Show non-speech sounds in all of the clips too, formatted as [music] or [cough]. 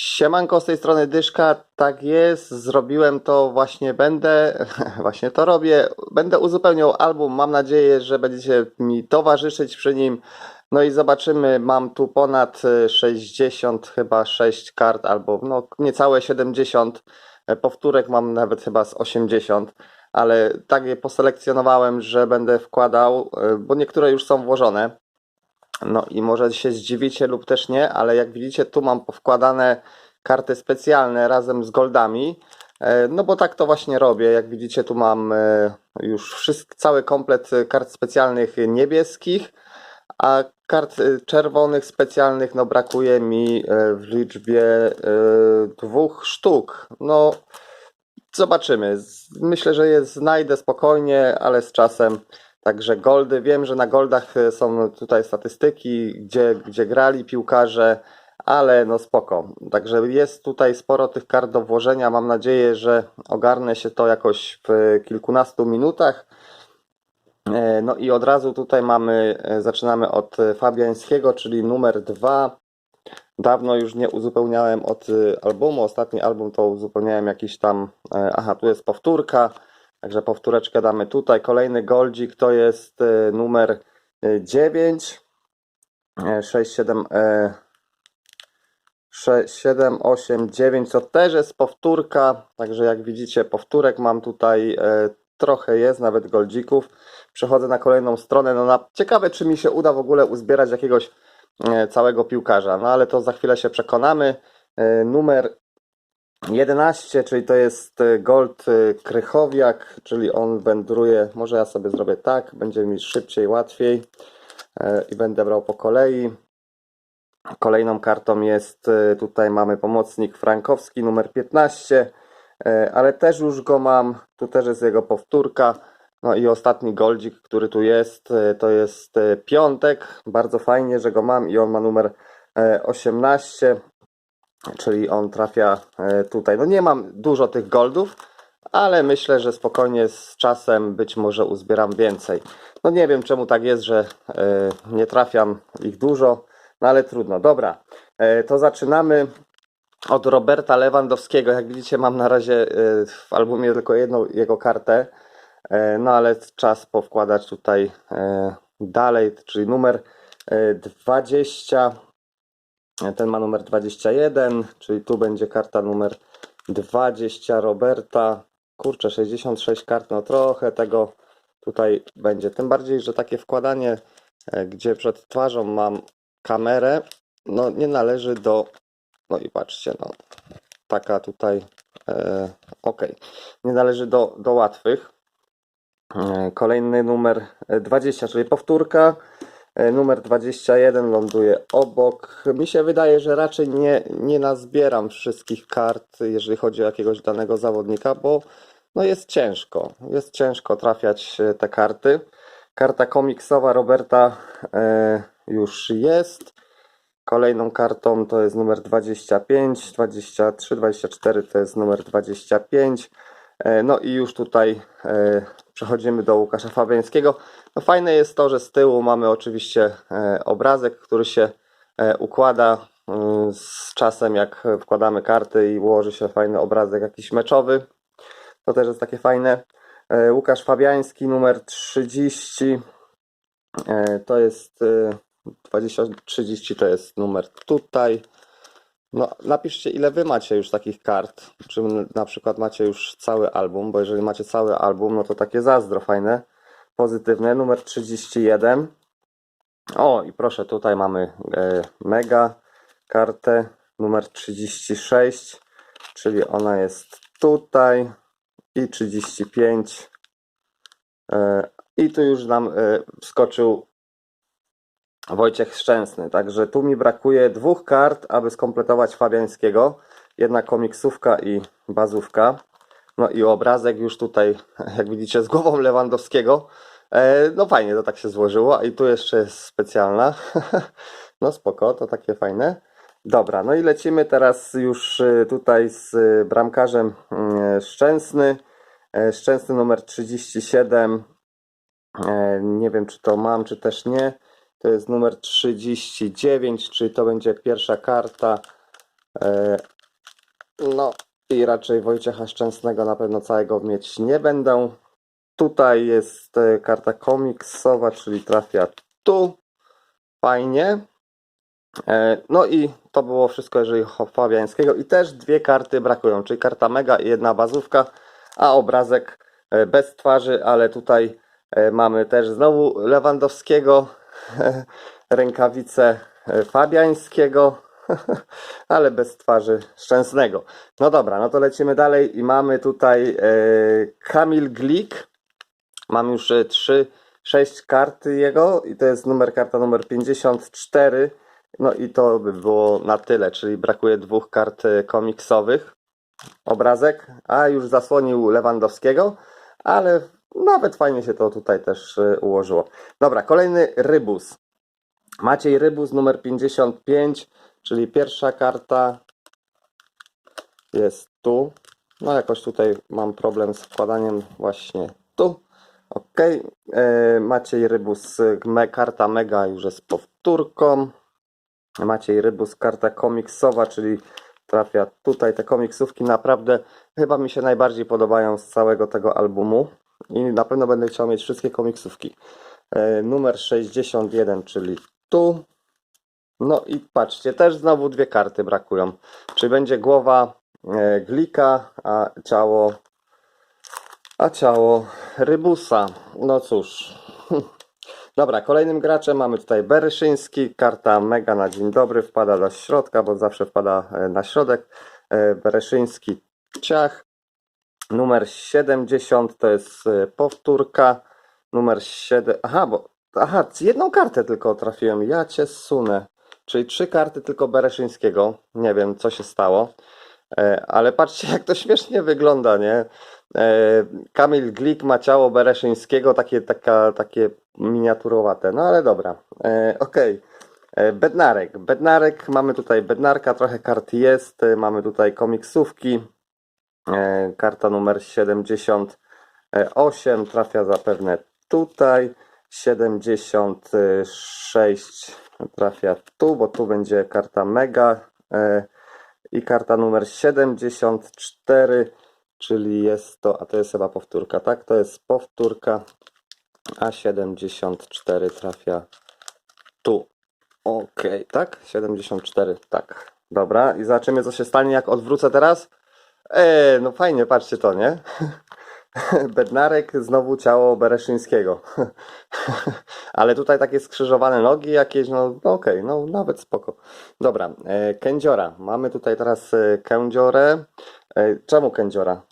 Siemanko, z tej strony Dyszka, tak jest, zrobiłem to, właśnie będę, [laughs] właśnie to robię, będę uzupełniał album, mam nadzieję, że będziecie mi towarzyszyć przy nim, no i zobaczymy, mam tu ponad e, 60 chyba 6 kart, albo no niecałe 70, e, powtórek mam nawet chyba z 80, ale tak je poselekcjonowałem, że będę wkładał, e, bo niektóre już są włożone, no i może się zdziwicie lub też nie, ale jak widzicie, tu mam powkładane karty specjalne razem z goldami. E, No bo tak to właśnie robię. Jak widzicie, tu mam e, już wszystko, cały komplet e, kart specjalnych niebieskich, a kart czerwonych specjalnych no brakuje mi w liczbie dwóch sztuk. No zobaczymy. Myślę, że je znajdę spokojnie, ale z czasem. Także goldy, wiem, że na goldach e, są tutaj statystyki, gdzie, gdzie grali piłkarze, ale no spoko. Także jest tutaj sporo tych kart do włożenia. Mam nadzieję, że ogarnę się to jakoś w kilkunastu minutach. E, No i od razu tutaj mamy, e, zaczynamy od e, Fabiańskiego, czyli numer dwa. Dawno już nie uzupełniałem od albumu. Ostatni album to uzupełniałem jakiś tam. Aha, tu jest powtórka. Także powtóreczkę damy tutaj. Kolejny goldzik to jest e, numer e, 9. 6, 7, 6, 7, 8, 9 to też jest powtórka. Także jak widzicie, powtórek mam tutaj e, trochę jest, nawet goldzików. Przechodzę na kolejną stronę. No na, ciekawe, czy mi się uda w ogóle uzbierać jakiegoś e, całego piłkarza. No ale to za chwilę się przekonamy. Numer 11, czyli to jest e, Gold e, Krychowiak, czyli on wędruje. Może ja sobie zrobię tak, będzie mi szybciej, łatwiej e, i będę brał po kolei. Kolejną kartą jest tutaj mamy pomocnik Frankowski numer 15, e, ale też już go mam. Tu też jest jego powtórka. No i ostatni goldzik, który tu jest, to jest piątek. Bardzo fajnie, że go mam i on ma numer e, 18 czyli on trafia e, tutaj. No nie mam dużo tych goldów, ale myślę, że spokojnie z czasem być może uzbieram więcej. No nie wiem czemu tak jest, że e, nie trafiam ich dużo, no ale trudno. Dobra, e, to zaczynamy od Roberta Lewandowskiego. Jak widzicie, mam na razie w albumie tylko jedną jego kartę, no ale czas powkładać tutaj dalej, czyli numer e, 20. Ten ma numer 21, czyli tu będzie karta numer 20 Roberta. Kurczę, 66 kart, no trochę tego tutaj będzie. Tym bardziej, że takie wkładanie, e, gdzie przed twarzą mam kamerę, no nie należy do. No i patrzcie, no taka tutaj. E, ok, nie należy do, do łatwych. E, Kolejny numer e, 20, czyli powtórka. E, Numer 21 ląduje obok. Mi się wydaje, że raczej nie, nie nazbieram wszystkich kart, jeżeli chodzi o jakiegoś danego zawodnika, bo no jest ciężko. Jest ciężko trafiać e, te karty. Karta komiksowa Roberta e, już jest. Kolejną kartą to jest numer 25, 23, 24 to jest numer 25. E, No i już tutaj przechodzimy do Łukasza Fabiańskiego. No fajne jest to, że z tyłu mamy oczywiście e, obrazek, który się e, układa mm, z czasem, jak wkładamy karty i ułoży się fajny obrazek jakiś meczowy. To też jest takie fajne. E, Łukasz Fabiański, numer 30. E, To jest e, 20, 30 to jest numer tutaj. No, napiszcie, ile wy macie już takich kart. Czy na przykład macie już cały album, bo jeżeli macie cały album, no to takie zazdro fajne, pozytywne. Numer 31. O, i proszę, tutaj mamy e, mega kartę numer 36, czyli ona jest tutaj i 35. E, I tu już nam e, wskoczył Wojciech Szczęsny. Także tu mi brakuje dwóch kart, aby skompletować Fabiańskiego. Jedna komiksówka i bazówka. No i obrazek już tutaj, [laughs] jak widzicie, z głową Lewandowskiego. E, No fajnie to tak się złożyło. I tu jeszcze jest specjalna. [laughs] No spoko, to takie fajne. Dobra, no i lecimy teraz już y, tutaj z y, bramkarzem y, Szczęsny. E, Szczęsny numer 37. E, Nie wiem, czy to mam, czy też nie. To jest numer 39, czyli to będzie pierwsza karta. E, No i raczej Wojciecha Szczęsnego na pewno całego mieć nie będę. Tutaj jest e, karta komiksowa, czyli trafia tu. Fajnie. E, No i to było wszystko, jeżeli chodzi o Fabiańskiego. I też dwie karty brakują, czyli karta mega i jedna bazówka, a obrazek bez twarzy, ale tutaj mamy też znowu Lewandowskiego, [laughs] rękawice e, Fabiańskiego, [laughs] ale bez twarzy Szczęsnego. No dobra, no to lecimy dalej i mamy tutaj e, Kamil Glik. Mam już e, trzy, sześć karty jego i to jest numer karta numer 54. No i to by było na tyle, czyli brakuje dwóch kart e, komiksowych. Obrazek, a już zasłonił Lewandowskiego, ale nawet fajnie się to tutaj też e, ułożyło. Dobra, kolejny Rybus. Maciej Rybus numer 55, czyli pierwsza karta jest tu. No jakoś tutaj mam problem z wkładaniem właśnie tu. Ok. Maciej Rybus, me, karta Mega już jest powtórką. Maciej Rybus, karta komiksowa, czyli trafia tutaj. Te komiksówki naprawdę chyba mi się najbardziej podobają z całego tego albumu. I na pewno będę chciał mieć wszystkie komiksówki. E, numer 61, czyli tu. No i patrzcie, też znowu dwie karty brakują. Czyli będzie głowa e, Glika, a ciało a ciało Rybusa. No cóż. [laughs] Dobra, kolejnym graczem mamy tutaj Beryszyński. Karta mega na dzień dobry wpada do środka, bo zawsze wpada e, na środek. Bereszyński ciach. Numer 70 to jest e, powtórka. Numer 7. Aha, bo. Aha, jedną kartę tylko trafiłem. Ja cię sunę. Czyli trzy karty tylko Bereszyńskiego. Nie wiem, co się stało. E, Ale patrzcie, jak to śmiesznie wygląda, nie? E, Kamil Glik ma ciało Bereszyńskiego, takie, taka, takie miniaturowate. No ale dobra. E, Okej. E, Bednarek. Bednarek, mamy tutaj Bednarka, trochę kart jest. Mamy tutaj komiksówki. E, Karta numer 78 trafia zapewne tutaj. 76 trafia tu, bo tu będzie karta mega. E, I karta numer 74, czyli jest to, a to jest chyba powtórka, tak? To jest powtórka, a 74 trafia tu. Okej, tak? 74, tak. Dobra, i zobaczymy, co się stanie, jak odwrócę teraz. Eee, no fajnie, patrzcie to, nie? [laughs] Bednarek, znowu ciało Bereszyńskiego. [laughs] Ale tutaj takie skrzyżowane nogi jakieś, no, no okej, no nawet spoko. Dobra, e, kędziora. Mamy tutaj teraz e, kędziorę. E, czemu kędziora?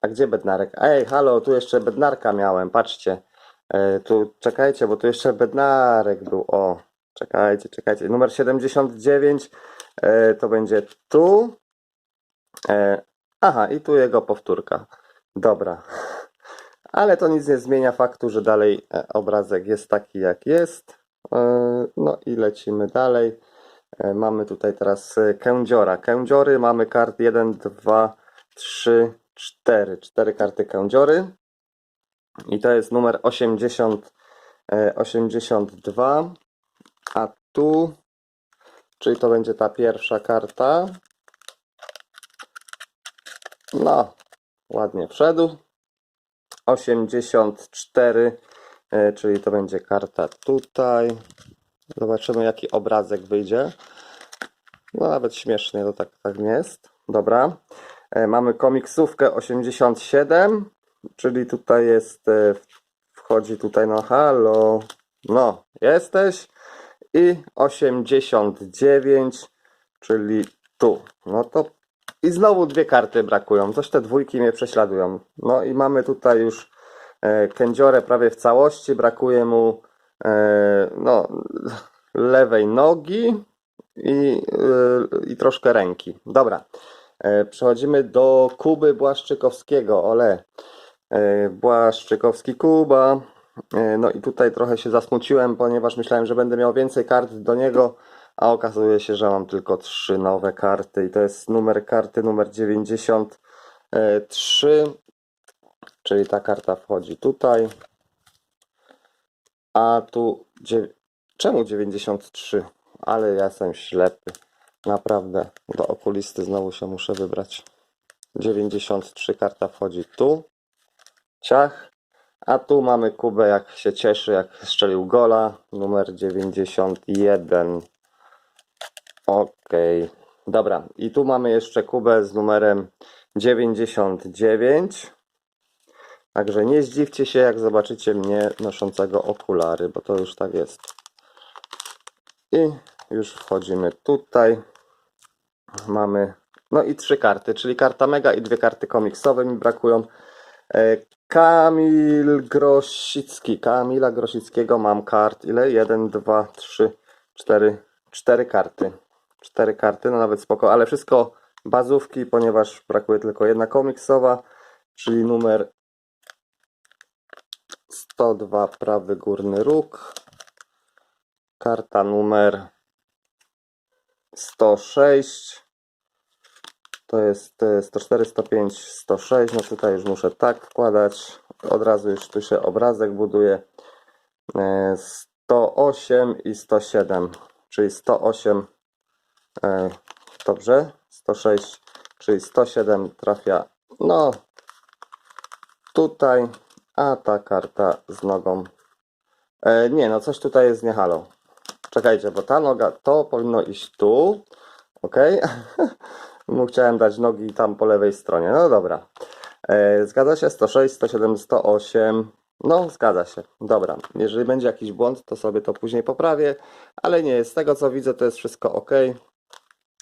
A gdzie Bednarek? Ej, halo, tu jeszcze Bednarka miałem, patrzcie. E, tu, czekajcie, bo tu jeszcze Bednarek był, o. Czekajcie, czekajcie. Numer 79 e, to będzie tu. E, aha, i tu jego powtórka. Dobra. Ale to nic nie zmienia faktu, że dalej e, obrazek jest taki, jak jest. E, No i lecimy dalej. E, Mamy tutaj teraz kędziora. Kędziory mamy kart 1, 2, 3, 4. Cztery karty kędziory. I to jest numer 80, e, 82. A tu, czyli to będzie ta pierwsza karta. No, ładnie wszedł. 84, e, czyli to będzie karta tutaj. Zobaczymy, jaki obrazek wyjdzie. No, nawet śmiesznie to tak, tak nie jest. Dobra. E, Mamy komiksówkę 87, czyli tutaj jest, e, wchodzi tutaj, no halo, no, jesteś. I 89, czyli tu. No to i znowu dwie karty brakują. Coś te dwójki mnie prześladują. No i mamy tutaj już e, kędziorę prawie w całości. Brakuje mu e, no, lewej nogi i, e, i troszkę ręki. Dobra. Przechodzimy do Kuby Błaszczykowskiego. Ole. Błaszczykowski Kuba. No i tutaj trochę się zasmuciłem, ponieważ myślałem, że będę miał więcej kart do niego, a okazuje się, że mam tylko trzy nowe karty i to jest numer karty numer 93, czyli ta karta wchodzi tutaj, a tu czemu 93? Ale ja jestem ślepy. Naprawdę, do okulisty znowu się muszę wybrać. 93 karta wchodzi tu. Ciach. A tu mamy Kubę, jak się cieszy, jak strzelił gola. Numer 91. Okej. Dobra. I tu mamy jeszcze Kubę z numerem 99. Także nie zdziwcie się, jak zobaczycie mnie noszącego okulary, bo to już tak jest. I już wchodzimy tutaj. Mamy, no i trzy karty, czyli karta mega i dwie karty komiksowe mi brakują. E, Kamil Grosicki, Kamila Grosickiego mam kart, ile? Jeden, dwa, trzy, cztery, cztery karty. Cztery karty, no nawet spoko, ale wszystko bazówki, ponieważ brakuje tylko jedna komiksowa, czyli numer 102 prawy górny róg. Karta numer 106. To jest e, 104, 105, 106. No tutaj już muszę tak wkładać. Od razu już tu się obrazek buduje. E, 108 i 107, czyli 108. e, Dobrze, 106, czyli 107 trafia. No, tutaj, a ta karta z nogą. E, nie, no coś tutaj jest nie halo. Czekajcie, bo ta noga to powinno iść tu. Ok? [laughs] Mu chciałem dać nogi tam po lewej stronie. No dobra. E, zgadza się 106, 107, 108. No, zgadza się. Dobra. Jeżeli będzie jakiś błąd, to sobie to później poprawię, ale nie, z tego co widzę, to jest wszystko ok.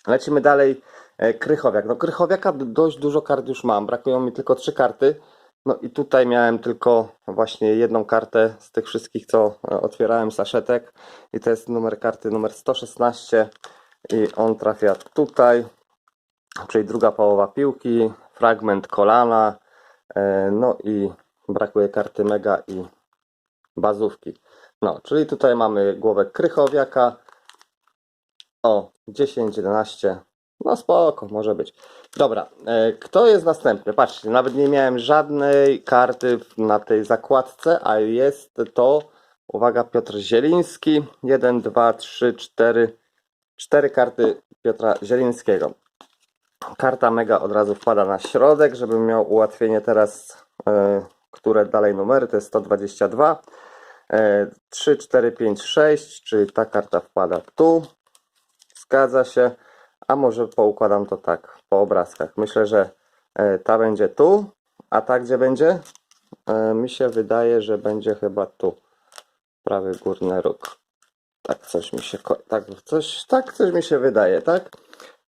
Lecimy dalej. E, Krychowiak. No, Krychowiaka dość dużo kart już mam. Brakują mi tylko trzy karty. No i tutaj miałem tylko właśnie jedną kartę z tych wszystkich, co e, otwierałem saszetek. I to jest numer karty numer 116. I on trafia tutaj, czyli druga połowa piłki, fragment kolana. e, No i brakuje karty mega i bazówki. No, czyli tutaj mamy głowę Krychowiaka. O, 10, 11. No spoko, może być. Dobra, e, kto jest następny? Patrzcie, nawet nie miałem żadnej karty na tej zakładce, a jest to, uwaga, Piotr Zieliński. 1, 2, 3, 4, 4 karty Piotra Zielińskiego. Karta mega od razu wpada na środek, żebym miał ułatwienie teraz, e, które dalej numery, to jest 122. E, 3, 4, 5, 6, czyli ta karta wpada tu. Zgadza się. A może poukładam to tak, po obrazkach. Myślę, że e, ta będzie tu, a ta gdzie będzie? E, Mi się wydaje, że będzie chyba tu. Prawy górny róg. Tak coś mi się, tak coś, tak coś mi się wydaje, tak?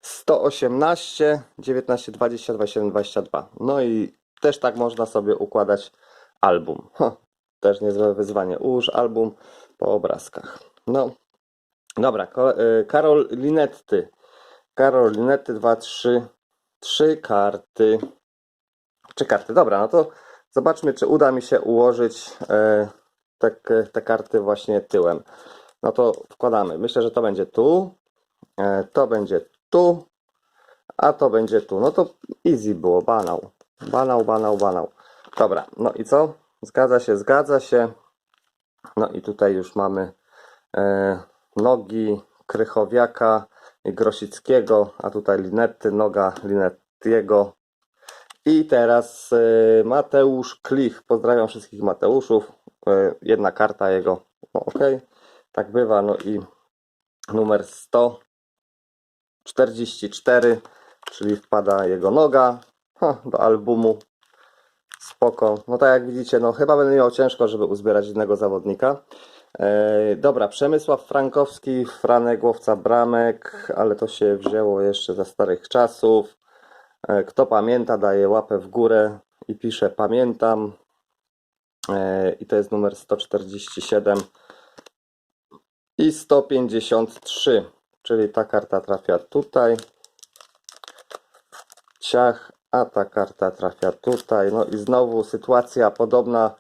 118, 19, 20, 27, 22. No i też tak można sobie układać album. Też niezłe wyzwanie. Ułóż album po obrazkach. No, dobra. Y, Karol Linetty. Karol Linetty 2, 3, 3 karty. Trzy karty. Dobra, no to zobaczmy, czy uda mi się ułożyć e, te, te karty właśnie tyłem. No to wkładamy. Myślę, że to będzie tu, e, to będzie tu, a to będzie tu. No to easy było, banał. Banał, banał, banał. Dobra, no i co? Zgadza się, zgadza się. No i tutaj już mamy e, nogi Krychowiaka i Grosickiego, a tutaj Linetty, noga Linettiego. I teraz e, Mateusz Klich. Pozdrawiam wszystkich Mateuszów. E, jedna karta jego. No ok, tak bywa. No i numer 144, czyli wpada jego noga ha, do albumu. Spoko. No tak jak widzicie, no chyba będę miał ciężko, żeby uzbierać jednego zawodnika. E, dobra, Przemysław Frankowski, Franek Łowca Bramek, ale to się wzięło jeszcze za starych czasów. E, kto pamięta, daje łapę w górę i pisze pamiętam. E, I to jest numer 147 i 153, czyli ta karta trafia tutaj. Ciach, a ta karta trafia tutaj. No i znowu sytuacja podobna,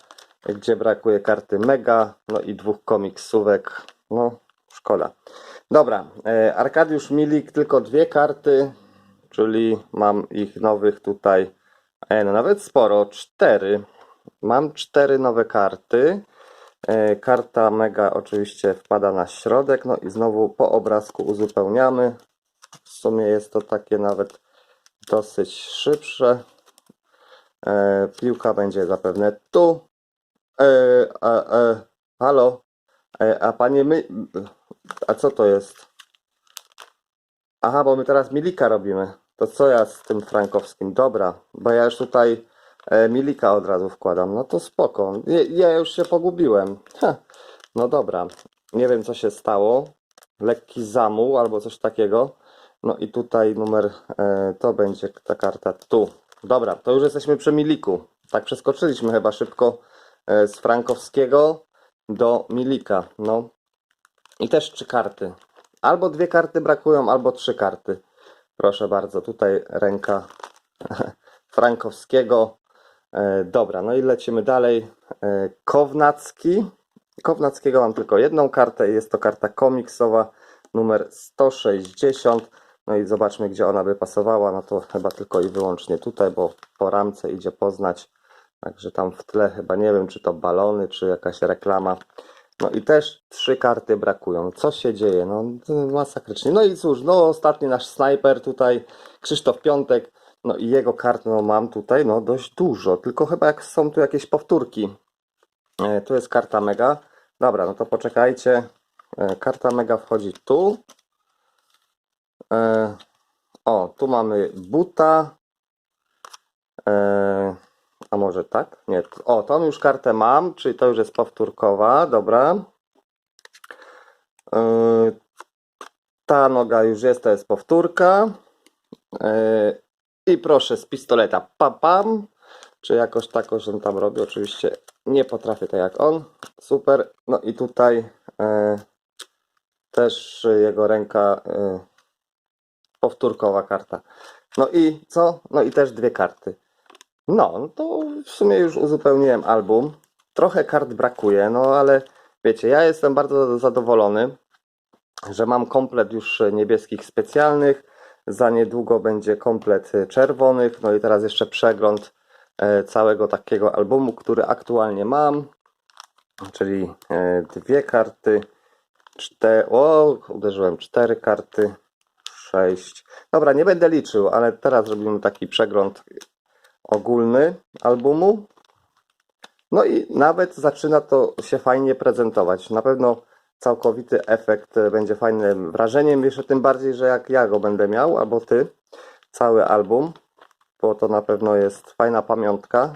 gdzie brakuje karty mega, no i dwóch komiksówek. No, szkoda. Dobra, e, Arkadiusz Milik, tylko dwie karty, czyli mam ich nowych tutaj, no nawet sporo, cztery. Mam cztery nowe karty. E, Karta mega oczywiście wpada na środek, no i znowu po obrazku uzupełniamy. sumie jest to takie nawet dosyć szybsze. E, piłka będzie zapewne tu. E, a, e, halo? E, a panie my... A co to jest? Aha, bo my teraz Milika robimy. To co ja z tym frankowskim? Dobra, bo ja już tutaj e, Milika od razu wkładam. No to spoko. Ja, ja już się pogubiłem. Ha. No dobra. Nie wiem co się stało. Lekki zamuł albo coś takiego. No i tutaj numer, e, to będzie ta karta tu. Dobra, to już jesteśmy przy Miliku. Tak przeskoczyliśmy chyba szybko z frankowskiego do Milika. No i też trzy karty. Albo dwie karty brakują, albo trzy karty. Proszę bardzo, tutaj ręka [laughs] Frankowskiego. E, dobra, no i lecimy dalej. E, Kownacki. Kownackiego mam tylko jedną kartę i jest to karta komiksowa numer 160. No i zobaczmy, gdzie ona by pasowała. No to chyba tylko i wyłącznie tutaj, bo po ramce idzie poznać. Także tam w tle chyba nie wiem, czy to balony, czy jakaś reklama. No i też trzy karty brakują. Co się dzieje? No masakrycznie. No i cóż, no ostatni nasz snajper tutaj, Krzysztof Piątek. No i jego kart no, mam tutaj no dość dużo. Tylko chyba jak są tu jakieś powtórki. E, tu jest karta mega. Dobra, no to poczekajcie. E, karta mega wchodzi tu. E, o, tu mamy buta. E, a może tak? Nie. O, tą już kartę mam, czyli to już jest powtórkowa. Dobra. E, ta noga już jest, to jest powtórka. E, I proszę z pistoleta pam pam. Czy jakoś takoś on tam robi? Oczywiście nie potrafię tak jak on. Super. No i tutaj e, też jego ręka powtórkowa karta. No i co? No i też dwie karty. No, no to w sumie już uzupełniłem album. Trochę kart brakuje, no ale wiecie, ja jestem bardzo zadowolony, że mam komplet już niebieskich specjalnych. Za niedługo będzie komplet czerwonych. No i teraz jeszcze przegląd e, całego takiego albumu, który aktualnie mam. Czyli e, dwie karty, cztery, o, uderzyłem cztery karty, sześć. Dobra, nie będę liczył, ale teraz robimy taki przegląd ogólny albumu. No i nawet zaczyna to się fajnie prezentować. Na pewno całkowity efekt będzie fajnym wrażeniem, jeszcze tym bardziej, że jak ja go będę miał, albo ty, cały album, bo to na pewno jest fajna pamiątka.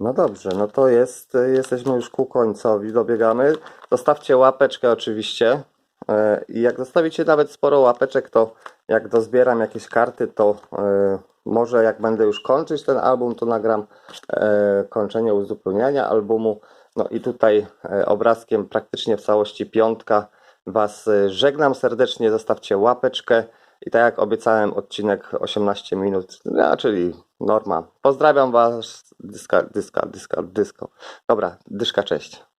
No dobrze, no to jest, jesteśmy już ku końcowi, dobiegamy. Zostawcie łapeczkę oczywiście. E, I jak zostawicie nawet sporo łapeczek, to jak dozbieram jakieś karty, to e, może jak będę już kończyć ten album, to nagram e, kończenie uzupełniania albumu. No i tutaj e, obrazkiem praktycznie w całości piątka. Was e, żegnam serdecznie, zostawcie łapeczkę. I tak jak obiecałem, odcinek 18 minut, no, czyli norma. Pozdrawiam Was, dyska, dyska, dyska, dysko. Dobra, dyszka, cześć.